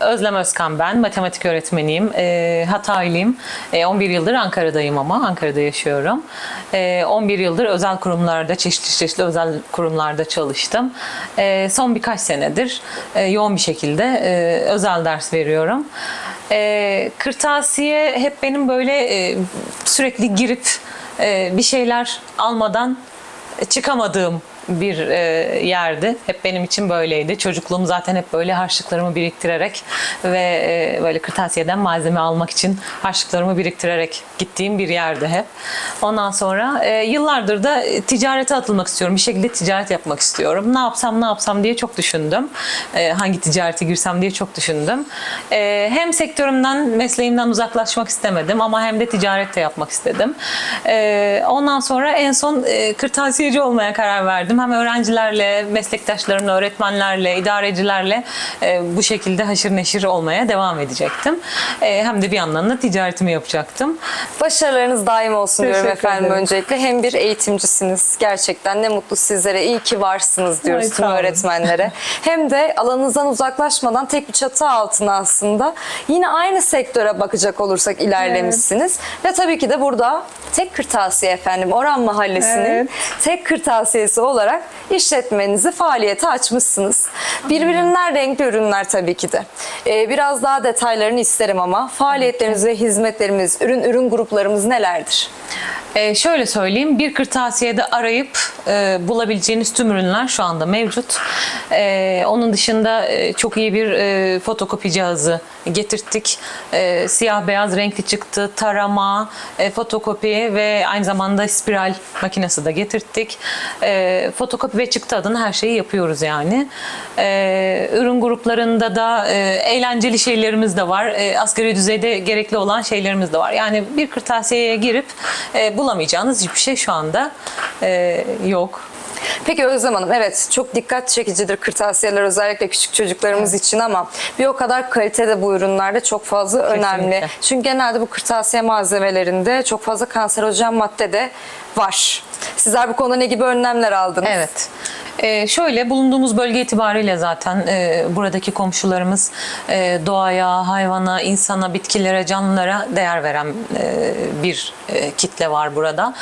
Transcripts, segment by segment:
Özlem Özkan ben, matematik öğretmeniyim. E, Hataylıyım. E, 11 yıldır Ankara'dayım ama, Ankara'da yaşıyorum. E, 11 yıldır özel kurumlarda, çeşitli çeşitli özel kurumlarda çalıştım. E, son birkaç senedir e, yoğun bir şekilde e, özel ders veriyorum. E, kırtasiye hep benim böyle e, sürekli girip e, bir şeyler almadan çıkamadığım bir e, yerdi. Hep benim için böyleydi. Çocukluğum zaten hep böyle harçlıklarımı biriktirerek ve e, böyle kırtasiyeden malzeme almak için harçlıklarımı biriktirerek gittiğim bir yerdi hep. Ondan sonra e, yıllardır da ticarete atılmak istiyorum. Bir şekilde ticaret yapmak istiyorum. Ne yapsam ne yapsam diye çok düşündüm. E, hangi ticarete girsem diye çok düşündüm. E, hem sektörümden, mesleğimden uzaklaşmak istemedim ama hem de ticaret de yapmak istedim. E, ondan sonra en son e, kırtasiyeci olmaya karar verdim. Hem öğrencilerle, meslektaşlarımla, öğretmenlerle, idarecilerle e, bu şekilde haşır neşir olmaya devam edecektim. E, hem de bir yandan da ticaretimi yapacaktım. Başarılarınız daim olsun diyorum efendim ederim. öncelikle. Hem bir eğitimcisiniz. Gerçekten ne mutlu sizlere. İyi ki varsınız diyoruz Ay, tüm öğretmenlere. Hem de alanınızdan uzaklaşmadan tek bir çatı altına aslında yine aynı sektöre bakacak olursak ilerlemişsiniz. Ve tabii ki de burada tek kırtasiye efendim Oran Mahallesi'nin Evet. tek kırtasiyesi olarak işletmenizi faaliyete açmışsınız. Birbirinden renkli ürünler tabii ki de. Ee, biraz daha detaylarını isterim ama faaliyetleriniz ve hizmetlerimiz, ürün ürün gruplarımız nelerdir? Ee, şöyle söyleyeyim, bir kırtasiyede arayıp e, bulabileceğiniz tüm ürünler şu anda mevcut. Ee, onun dışında e, çok iyi bir e, fotokopi cihazı getirttik. E, siyah beyaz renkli çıktı, tarama, e, fotokopi ve aynı zamanda spiral makinesi de getirttik. E, fotokopi ve çıktı adına her şeyi yapıyoruz yani. E, ürün gruplarında da e, eğlenceli şeylerimiz de var. E, asgari düzeyde gerekli olan şeylerimiz de var. Yani bir kırtasiyeye girip e, bulamayacağınız hiçbir şey şu anda e, yok. Peki Özlem Hanım evet çok dikkat çekicidir kırtasiyeler özellikle küçük çocuklarımız için ama bir o kadar kalitede bu ürünlerde çok fazla önemli. Çünkü genelde bu kırtasiye malzemelerinde çok fazla kanserojen madde de var. Sizler bu konuda ne gibi önlemler aldınız? Evet. Ee, şöyle bulunduğumuz bölge itibariyle zaten e, buradaki komşularımız e, doğaya, hayvana, insana, bitkilere, canlılara değer veren e, bir e, kitle var burada.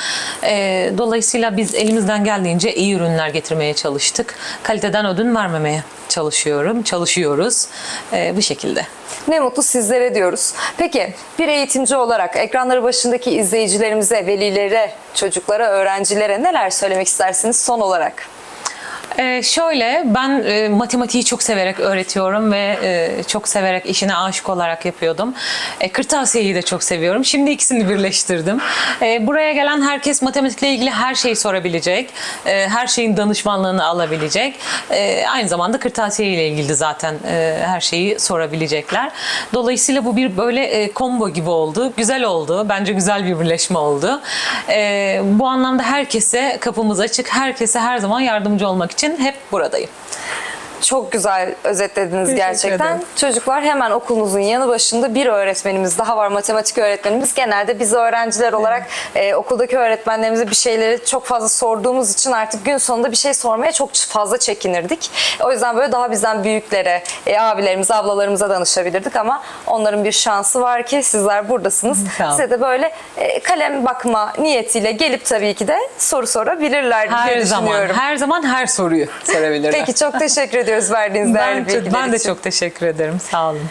E, dolayısıyla biz elimizden geldiğince iyi ürünler getirmeye çalıştık. Kaliteden ödün vermemeye çalışıyorum, çalışıyoruz E, bu şekilde. Ne mutlu sizlere diyoruz. Peki bir eğitimci olarak ekranları başındaki izleyicilerimize, velilere, çocuklara, öğrencilere neler söylemek istersiniz son olarak? Ee, şöyle ben e, matematiği çok severek öğretiyorum ve e, çok severek işine aşık olarak yapıyordum. E, kırtasiyeyi de çok seviyorum. Şimdi ikisini birleştirdim. E, buraya gelen herkes matematikle ilgili her şeyi sorabilecek. E, her şeyin danışmanlığını alabilecek. E, aynı zamanda kırtasiye ile ilgili zaten e, her şeyi sorabilecekler. Dolayısıyla bu bir böyle e, combo gibi oldu. Güzel oldu. Bence güzel bir birleşme oldu. E, bu anlamda herkese kapımız açık. Herkese her zaman yardımcı olmak için hep buradayım. Çok güzel özetlediniz Teşekkür gerçekten. ederim. Çocuklar hemen okulunuzun yanı başında bir öğretmenimiz daha var, matematik öğretmenimiz. Genelde biz öğrenciler olarak e, okuldaki öğretmenlerimize bir şeyleri çok fazla sorduğumuz için artık gün sonunda bir şey sormaya çok fazla çekinirdik. O yüzden böyle daha bizden büyüklere, e, abilerimize, ablalarımıza danışabilirdik ama onların bir şansı var ki sizler buradasınız. Olun. Size de böyle e, kalem bakma niyetiyle gelip tabii ki de soru sorabilirler diye Her zaman, düşünüyorum. her zaman her soruyu sorabilirler. Peki çok teşekkür ediyoruz verdiğiniz değerli ben, bilgiler ben de için. çok teşekkür ederim. Sağ olun.